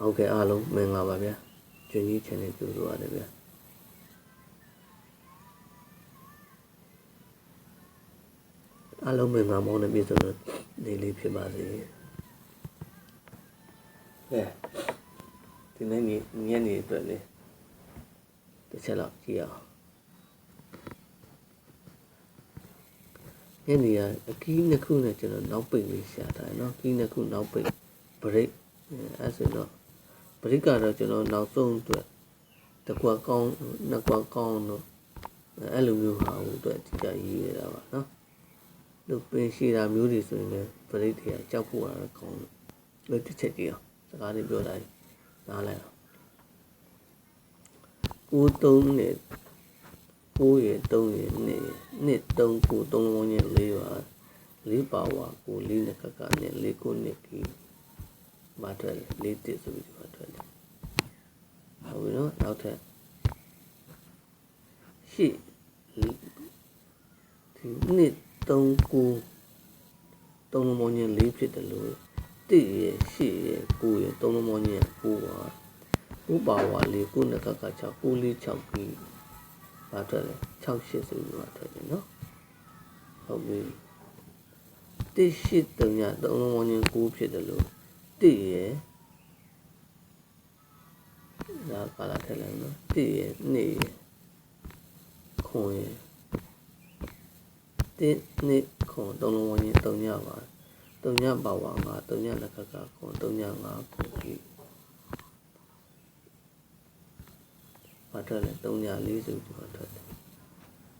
ဟုတ်ကဲ့အားလုံးမင်္ဂလာပါဗျာကျွန်းကြီး channel ကြိုဆိုရတယ်ဗျာအားလုံးမင်္ဂလာမောင်းနေပြီဆိုတော့နေလေးဖြစ်ပါစေကဲဒီနေ့ညညနေအတွက်လေတစ်ချက်လောက်ကြည့်အောင်ညနေကအကီးနှစ်ခုနဲ့ကျွန်တော်နောက်ပိတ်လေးရှာတာเนาะကီးနှစ်ခုနောက်ပိတ် break အဲဆိုတော့ ပရိက္ခတော့ကျွန်တော်နောက်ဆုံးအတွက်တကွာကောင်းနှစ်ကွာကောင်းတော့အဲ့လိုမျိုးဟာဟုတ်အတွက်ဒီကြရေးရတာပါနော်လို့ပင်ရှိတာမျိုးတွေဆိုရင်လည်းပရိတ်တွေကကြောက်ဖို့ရတာကောင်းလို့တစ်ချက်ကြည့်အောင်စကားတွေပြောတိုင်းနားလိုက်အောင်ကိုသုံးနဲ့ကိုရသုံးရနဲ့နှစ်သုံးကိုသုံးလုံးချင်းလေးပါလေးပါဝါကိုလေးနဲ့ကကနဲ့လေးကိုနဲ့ကြီး မထွက်လေလေးတစ်ဆိုပြီးဒီမှာထွက်တယ်ဟုတ်ပြီနော်နောက်ထပ်ရှိဒီနှစ်သုံးကိုသုံးလုံးပေါင်းချင်းလေးဖြစ်တယ်လို့တိရရှိရကိုရသုံးလုံးပေါင်းချင်းကိုပါဥပါဝါလေးကိုနှစ်ကက6ကိုလေး6ပြီးမထွက်လေ6 8ဆိုပြီးမှထွက်တယ်နော်ဟုတ်ပြီတိရှိတုံညသုံးလုံးပေါင်းချင်း9ဖြစ်တယ်လို့ တိရဒါကာလာထည့်လိုက်နော်တိရနေရခွန်ရတိနေခွန်သုံးလုံးပေါင်းချင်း3ညပါ3ညပါဝါငါ3ညလက်ကကခွန်3ည5ခွန်ကြီးမထွက်လေ3ည4ဆိုပြီးမှထွက်တယ်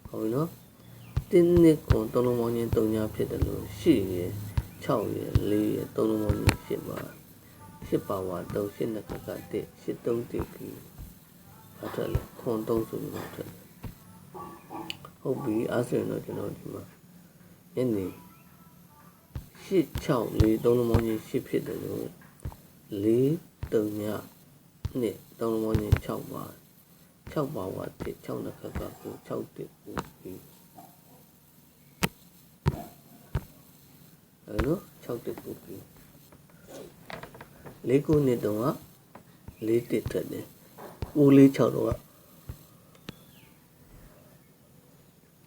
ဟုတ်ပြီနော်တင်းနှစ်ခွန်သုံးလုံးပေါင်းချင်း3ညဖြစ်တယ်လို့ရှိရ 6ရ4ရသုံးလုံးပေါင်းချင်း10ပါ10ပါဝါ3 10နှစ်ကက1 10 3 1ကြီးမထွက်လေခွန်3ဆိုပြီးမှထွက်တယ်ဟုတ်ပြီအဲ့ဆိုရင်တော့ကျွန်တော်ဒီမှာညနေ8 6 4သုံးလုံးပေါင်းချင်း10ဖြစ်တယ်လို့4 3ညနှစ်သုံးလုံးပေါင်းချင်း6ပါ6ပါဝါ1 6နှစ်ကက9 6 1 9ကြီးအဲ့ နော်6 1 9ကြီး၄ခုနှစ်တုန်းက၄တစ်ထွက်တယ်ဦးလေး6တော့က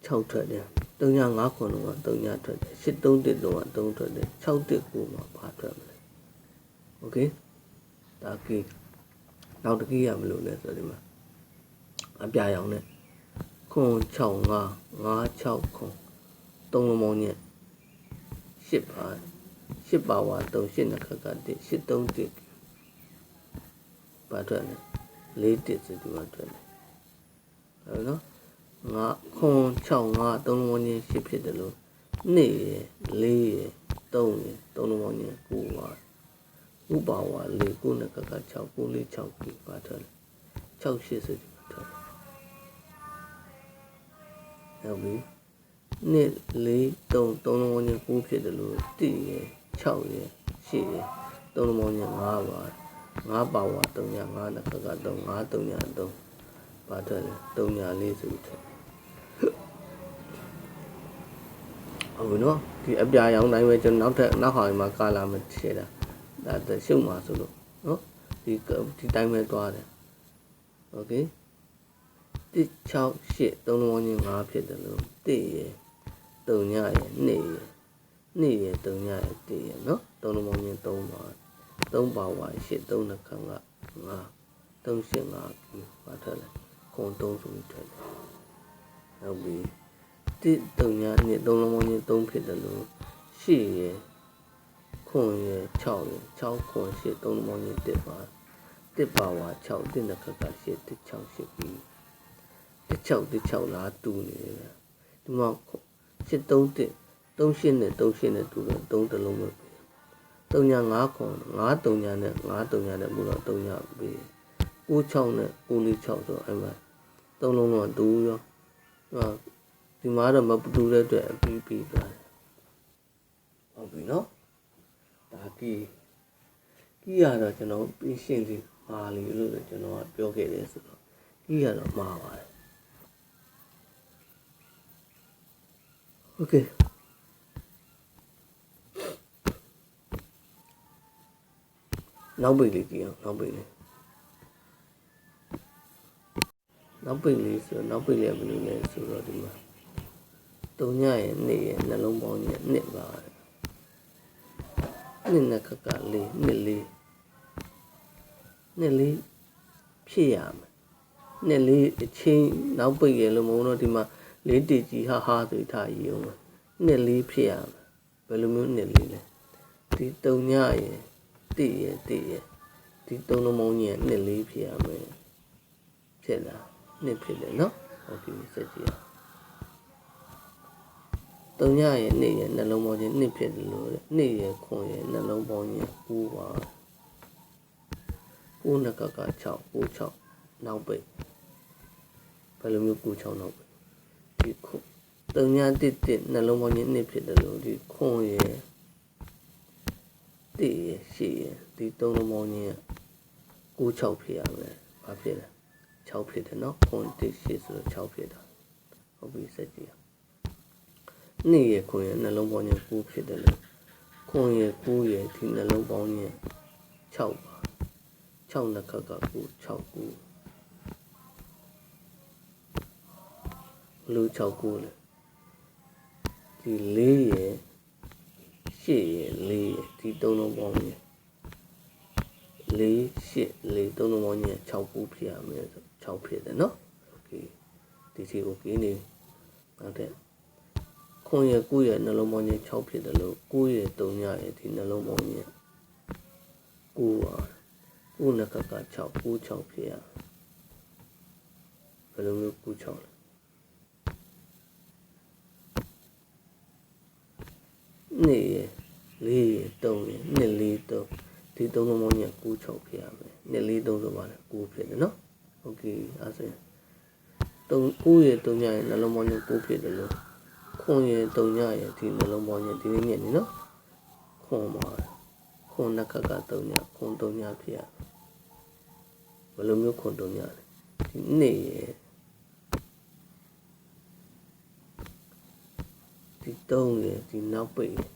6ထွက်တယ်3ည5ခွန်တော့က3ညထွက်တယ်8 3တစ်တော့က3ထွက်တယ်6တစ်ကိုမှဘာထွက်မလဲโอเคဒါကီနောက်တစ်ကီးရမလို့လဲဆိုဒီမှာအပြာရောင်နဲ့ခွန်6 5 5 6ခွန်3လုံးပေါင်းညက် 10ပါ10ပါဝါ3 10နှစ်ခက်က1 10 3 1ပါထွက်တယ်4တစ်ဆိုဒီမှာထွက်တယ်ဟုတ်နော်ငါခွန်6 5 3လုံးပေါင်းညက်10ဖြစ်တယ်လို့2ရယ်4ရယ်3ရယ်3လုံးပေါင်းညက်9ပါဥပါဝါ4 9နှစ်ခက်က6 9 4 6ပြီပါထွက်တယ်6 8ဆိုဒီမှာထွက်တယ်ဟုတ်ပြီနှစ်လေးသုံးသုံးလုံး ဝန်းကျင်9ဖြစ်တယ်လို့တည်ရ6ရ8ရသုံးလုံးဝန်းကျင်5ပါ5ပါဝါ3ည5နှစ်ခက်က3 5 3ည3ပါထွက်တယ်3ည4ဆိုထွက်ဟုတ်ပြီနော်ဒီအပြာရောင်တိုင်းပဲကျွန်တော်နောက်ထပ်နောက်ဟာမှာကာလာမထည့်တာဒါတရှုပ်မှာဆိုလို့နော်ဒီဒီတိုင်းပဲသွားတယ်โอเค1 6 8သုံးလုံးဝန်းကျင်5ဖြစ်တယ်လို့တည်ရ 3ညရ2ရ2ရ3ညရ1ရနော်သုံးလုံးဝန်းကျင်3ပါ3ပါဝါ8 3နှစ်ခန့်က5 3 8 5ပြီပါထက်လဲခွန်3ဆိုပြီးထက်တယ်ဟုတ်ပြီ1 3ည2သုံးလုံးဝန်းကျင်3ဖြစ်တယ်လို့8ရခွန်ရ6ရ6ခွန်8သုံးလုံးဝန်းကျင်1ပါ1ပါဝါ6 1နှစ်ခက်က8 1 6 8ပြီတစ်ချောက်တစ်ချောက်လားတူနေတယ်ဗျဒီမှာ စစ်သုံးတစ်သုံးရှင်းနဲ့သုံးရှင်းနဲ့တူတော့သုံးတလုံးပဲပြီသုံးညာ9ခွန်9သုံးညာနဲ့9သုံးညာနဲ့ဘူးတော့သုံးညာပြီ96နဲ့96ဆိုအဲ့မှာသုံးလုံးတော့တူရောဟာဒီမှာတော့မတူတဲ့အတွက်အပြီးပြီးသွားတယ်ဟုတ်ပြီနော်ဒါကီကီရတော့ကျွန်တော်ပြရှင်းလေးပါလီလို့ကျွန်တော်ကပြောခဲ့တယ်ဆိုတော့ကီရတော့မှားပါတယ် Okay. နောက်ပိတ်လေးကြည့်အောင်နောက်ပိတ်လေးနောက်ပိတ်လေးဆိုတော့နောက်ပိတ်လေးကဘယ်လိုလဲဆိုတော့ဒီမှာတုံညရဲ့နှစ်ရဲ့နှလုံးပေါင်းရဲ့နှစ်ပါနှစ်နဲ့ခက်ကလေးနှစ်လေးနှစ်လေးဖြစ်ရမယ်နှစ်လေးအချင်းနောက်ပိတ်ရလို့မဟုတ်တော့ဒီမှာ လေးတကြီးဟာဟာဆိုထားရအောင်နှစ်လေးဖြစ်ရမယ်ဘယ်လိုမျိုးနှစ်လေးလဲဒီတုံညရဲ့တိရဲ့တိရဲ့ဒီသုံးလုံးပေါင်းကြီးရဲ့နှစ်လေးဖြစ်ရမယ်ဖြစ်လားနှစ်ဖြစ်တယ်နော်ဟုတ်ပြီစက်ကြည့်အောင်တုံညရဲ့နှစ်ရဲ့နှလုံးပေါင်းချင်းနှစ်ဖြစ်တယ်လို့တဲ့နှစ်ရဲ့ခွန်ရဲ့နှလုံးပေါင်းချင်း9ပါ9နှစ်ကက6 9 6နောက်ပိတ်ဘယ်လိုမျိုး9 6နောက်ပိတ် ဒီခွန်တုံညတစ်တစ်နှလုံးပေါင်းချင်းနှစ်ဖြစ်တယ်လို့ဒီခွန်ရဲ့တိရဲ့ရှေ့ရဲ့ဒီသုံးလုံးပေါင်းချင်း9 6ဖြစ်ရမယ်ဘာဖြစ်လဲ6ဖြစ်တယ်နော်ခွန်တစ်ရှေ့ဆိုတော့6ဖြစ်တာဟုတ်ပြီစက်ကြည့်အောင်နှစ်ရခွန်ရနှလုံးပေါင်းချင်း9ဖြစ်တယ်လို့ခွန်ရ9ရဒီနှလုံးပေါင်းချင်း6ပါ6နှစ်ခက်က9 6 9 ဘလို့6 9လဲဒီ4ရ8ရ4ရဒီသုံးလုံးပေါင်းချင်း4 8 4သုံးလုံးပေါင်းချင်း6 9ဖြစ်ရမယ်ဆို6ဖြစ်တယ်နော်โอเคဒီစီကိုกินနေနောက်တဲ့ ခွန်ရဲ့ကိုယ့်ရဲ့နှလုံးပေါင်းချင်း6ဖြစ်တယ်လို့ကိုယ့်ရဲ့3ညရဲ့ဒီနှလုံးပေါင်းချင်းကိုပါကိုနှစ်ကက6 9 6ဖြစ်ရဘယ်လိုမျိုး9 6လဲ 3ရနှစ်လေး3ဒီ3လုံးပေါင်းချင်း9 6ဖြစ်ရမယ်နှစ်လေး3ဆိုပါလေ9ဖြစ်တယ်နော်โอเคအဲ့ဆိုရင်3 9ရ3ညရဲ့နှလုံးပေါင်းချင်း9ဖြစ်တယ်လို့ ခွန်ရဲ့တုံညရဲ့ဒီနှလုံးပေါင်းရဲ့ဒီနေ့မြင့်နေနော်ခွန်ပါခွန်နှစ်ခက်ကတုံညခွန်တုံညဖြစ်ရဘယ်လိုမျိုးခွန်တုံညလဲဒီနေ့ရဲ့ဒီတုံးရဲ့ဒီနောက်ပိတ်ရဲ့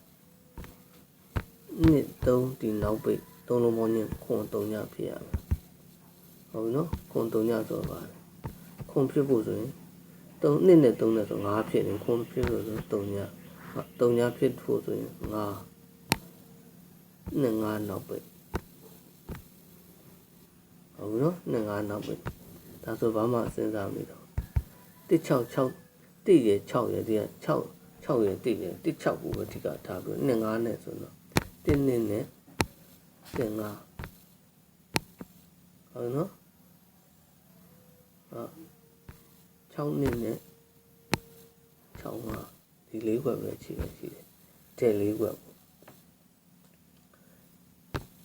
နှစ်တုံးဒီနောက်ပိတ်သုံးလုံးပေါင်းရဲ့ခွန်တုံညဖြစ်ရမယ်ဟုတ်ပြီနော်ခွန်တုံညဆိုတော့ပါခွန်ဖြစ်ဖို့ဆိုရင်3နှစ်နဲ့3နဲ့ဆို5ဖြစ်ရင်ခွန်ဖြစ်လို့ဆို3ည3ညဖြစ်ဖို့ဆိုရင်5နဲ့5နောက်ပိတ်ဟုတ်ပြီနော်နဲ့5နောက်ပိတ်ဒါဆိုဘာမှစဉ်းစားမိတော့166တိရ6ရဒီက6 6ရတိရ16ကိုပဲဒီကထားပြီးနဲ့5နဲ့ဆိုတော့ 1နှစ်နဲ့1 5ဟုတ်နော်ဟုတ်6နှစ်နဲ့6မှာဒီ၄ခွက်ပဲရှိတယ်ရှိတယ်တဲ့၄ခွက်ပေါ့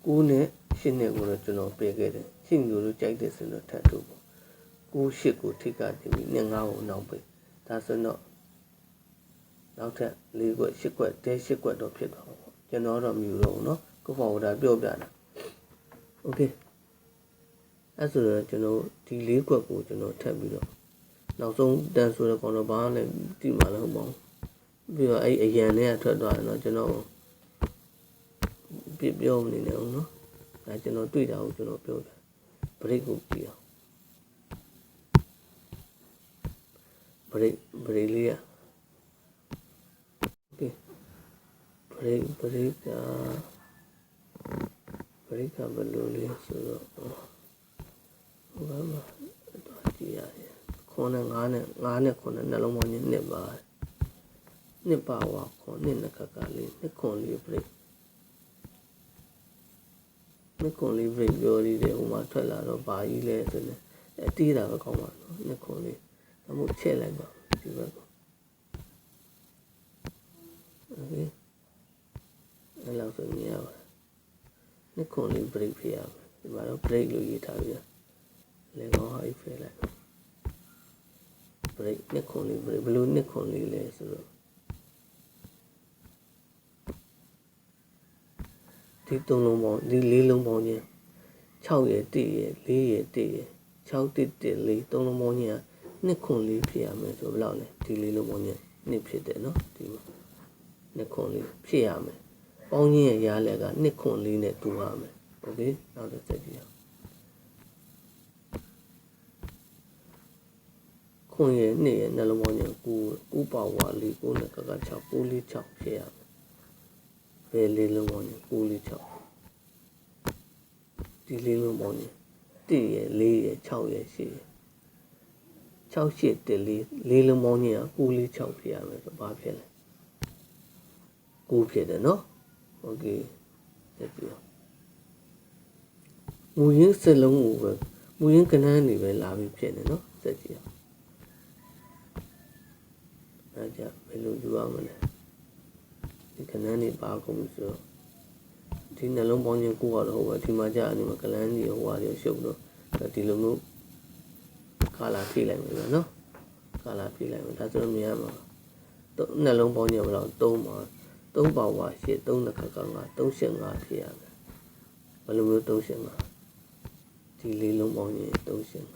9နဲ့10နဲ့ကိုတော့ကျွန်တော်ပေးခဲ့တယ်ရှင်းမျိုးလို့ကြိုက်တယ်ဆိုတော့ထပ်ထုတ်ပေါ့9 10ကိုထိကတင်ပြီးနဲ့9ကိုနောက်ပေးဒါဆိုတော့နောက်ထပ်၄ခွက်10ခွက်တဲ10ခွက်တော့ဖြစ်သွားပါပေါ့ ကျွန်တော်တော့မြူတော့เนาะကိုဖော်ဒါပြောပြတာโอเคအဲ့ဆိုတော့ကျွန်တော်ဒီ၄ခွက်ကိုကျွန်တော်ထပ်ပြီးတော့နောက်ဆုံးတန်ဆိုတဲ့ကောင်တော့ဘာနဲ့တိမှလည်းဟုတ်ပါဘူးပြီးတော့အဲ့အရန်နဲ့ထွက်သွားတယ်တော့ကျွန်တော်ပြပြောမနေနဲ့အောင်နော်ဒါကျွန်တော်တွေ့တာကိုကျွန်တော်ပြောတယ်ဘရိတ်ကိုကြည့်အောင်ဘရိတ်ဘရိတ်လေးရโอเ ဘရိတ်ဘရိတ်ကဘရိတ်ကဘယ်လိုလဲဆိုတော့ဟိုဘာမှတော့ကြည့်ရတယ်ခွန်နဲ့9နဲ့9နဲ့9နဲ့နှလုံးပေါင်းချင်းနှစ်ပါနှစ်ပါဝါခွန်နှစ်နှစ်ခါကလေးနှစ်ခွန်လေးပြိနှစ်ခွန်လေးပြိပြောရည်တယ်ဟိုမှာထွက်လာတော့ဘာကြီးလဲဆိုနေအတီးတာပဲကောင်းပါနော်နှစ်ခွန်လေးဒါမှချက်လိုက်ပါဒီဘက်က ခွန်လေး break ဖြစ်ရမယ်ဒီမှာတော့ break လို့ရေးထားပြီးလေကောင်းဟာအိတ်ဖယ်လိုက် break နှစ်ခွန်လေး break ဘယ်လိုနှစ်ခွန်လေးလဲဆိုတော့ဒီသုံးလုံးပေါင်းဒီလေးလုံးပေါင်းချင်း6ရဲ့1ရဲ့4ရဲ့1ရဲ့6တစ်တစ်လေးသုံးလုံးပေါင်းချင်းနှစ်ခွန်လေးဖြစ်ရမယ်ဆိုဘယ်လောက်လဲဒီလေးလုံးပေါင်းချင်းနှစ်ဖြစ်တယ်နော်ဒီမှာနှစ်ခွန်လေးဖြစ်ရမယ် ပေါင်းချင်းရဲ့ရားလက်ကနှစ်ခွန်လေးနဲ့တူရမယ်โอ เคနောက်တစ်ချက်ကြည့်အောင်ခွန်ရဲ့နှစ်ရဲ့နှလုံးပေါင်းရဲ့ကိုကိုပါဝါလေးကိုနဲ့ကက6 9လေး6ဖြစ်ရမယ်ဘယ်လေးလုံးပေါင်းရဲ့9လေး6ဒီလေးလုံးပေါင်းရဲ့1ရဲ့4ရဲ့6ရဲ့8ရဲ့6 8တလေးလေးလုံးပေါင်းကြီးက9လေး6ဖြစ်ရမယ်ဆိုဘာဖြစ်လဲ9ဖြစ်တယ်နော် โอเคဆက်ကြည့်အောင်မူရင်းစက်လုံးကိုပဲမူရင်းကဏ္ဍနေပဲလာပြီးဖြစ်နေနော်ဆက်ကြည့်အောင်အဲကြဘယ်လိုယူရမလဲဒီကဏ္ဍနေပါကုန်ပြီဆိုတော့ဒီနှလုံးပေါင်းခြင်းကိုကတော့ဟုတ်ပဲဒီမှာကြာအနေမှာကလန်းကြီးဟိုဟာတွေရှုပ်တော့ဒီလိုမျိုးကာလာဖြည့်လိုက်မယ်နော်ကာလာဖြည့်လိုက်မယ်ဒါဆိုတော့မြင်ရမှာတော့နှလုံးပေါင်းခြင်းဘယ်လောက်3ပါ 3ပါဝါရှစ်3နှစ်ခါက5 3ရှစ်5ဖြစ်ရမယ်ဘယ်လိုမျိုး3ရှစ်5ဒီလေးလုံးပေါင်းခြင်း3ရှစ်5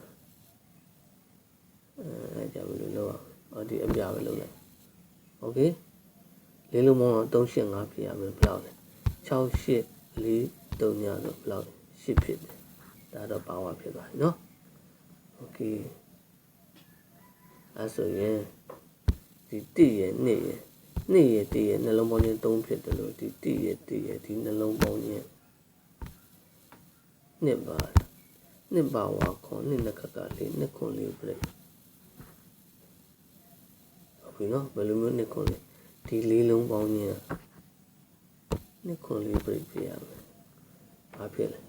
အဲကြဘယ်လိုလုပ်အောင်အော်ဒီအပြပဲလုပ်လိုက်โอเคလေးလုံးပေါင်း3ရှစ်5ဖြစ်ရမယ်ဘယ်လောက်လဲ6ရှစ်4 3ညဆိုဘယ်လောက်လဲ10ဖြစ်တယ်ဒါတော့ပါဝါဖြစ်သွားပြီเนาะโอเคအဲဆိုရင်ဒီတိရဲ့နှစ်ရဲ့ နှစ်ရဲ့တိရဲ့နှလုံးပေါင်းခြင်း3ဖြစ်တယ်လို့ဒီတိရဲ့တိရဲ့ဒီနှလုံးပေါင်းခြင်းနှစ်ပါနှစ်ပါဝါခွန်နှစ်နခကလေးနှစ်ခွန်လေးပြည့်ဟုတ်ပြီနော်ဘယ်လိုမျိုးနှစ်ခွန်လေးဒီလေးလုံးပေါင်းခြင်းနှစ်ခွန်လေးပြည့်ပြရမယ်ဘာဖြစ်လဲ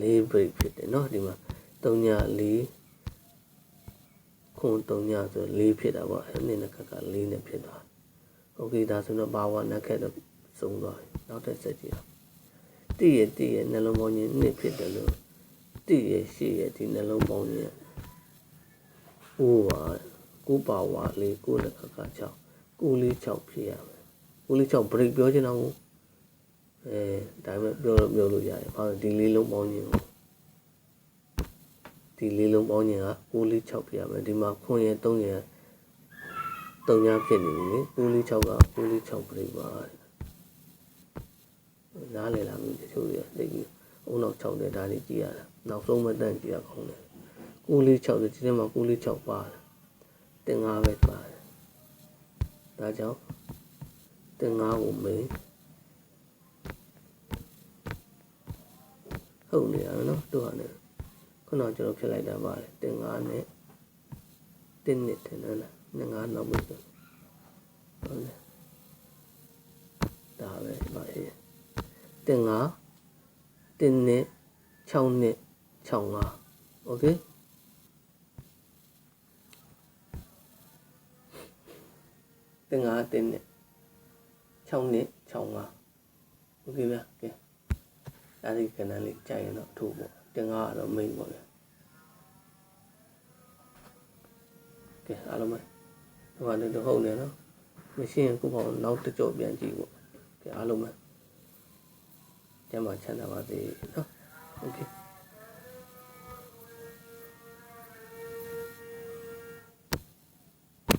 လေးပြည့်ဖြစ်တယ်နော်ဒီမှာ3ည4 ခွန်3ညဆို4ဖြစ်တာပေါ့အဲ့နှစ်နခက4နဲ့ဖြစ်သွားโอเคဒါဆိုတော့ဘာဝနခက်တော့စုံသွားပြီနောက်တစ်ဆက်ကြည့်အောင်တည့်ရတည့်ရနှလုံးပေါင်းခြင်းနှစ်ဖြစ်တယ်လို့တည့်ရရှိရဒီနှလုံးပေါင်းခြင်းဟိုပါကိုပါဝါလေးကိုလက်ခက6ကိုလေး6ဖြစ်ရမယ်ကိုလေး6 break ပြောချင်တော့အဲဒါပေမဲ့ပြောပြောလို့ရတယ်ဘာလို့ဒီလေးလုံးပေါင်းခြင်းကို ဒီလေးလုံးပေါင်းခြင်းက6လေး6ဖြစ်ရမယ်ဒီမှာခွန်ရ3ရ3ညဖြစ်နေပြီလေ6လေး6က6လေး6 break ပါနားလည်လာပြီတချို့ရသိပြီအုံနောက်6တဲ့ဒါလေးကြည့်ရတာနောက်ဆုံးမတန့်ကြည့်ရကောင်းတယ်6လေး6ဆိုဒီထဲမှာ6လေး6ပါတယ်တင်5ပဲပါတယ်ဒါကြောင့်တင်5ကိုမေးဟုတ်နေရနော်သူကလည်း ခုနကကျွန်တော်ဖြစ်လိုက်တာပါတယ်တင်5နဲ့တင်နှစ်တင်နော်နဲ့5နောက်ပြီဟုတ်တယ်ဒါပဲပါအေးတင်5တင်နှစ်6နှစ်6 5 okay တင်5တင်နှစ်6နှစ်6 5 okay ဗျာကဲဒါဒီကဏ္ဍလေးကြိုက်ရင်တော့ထိုးပေါ့ တင်5ကတော့ main ပေါ့ဗျာကဲအားလုံးပဲဟိုကနေတော့ဟုတ်နေနော်မရှိရင်ကိုပေါ့နောက်တစ်ကြော့ပြန်ကြည့်ပေါ့ကဲအားလုံးပဲကျမ်းမာချမ်းသာပါစေနော်โอเค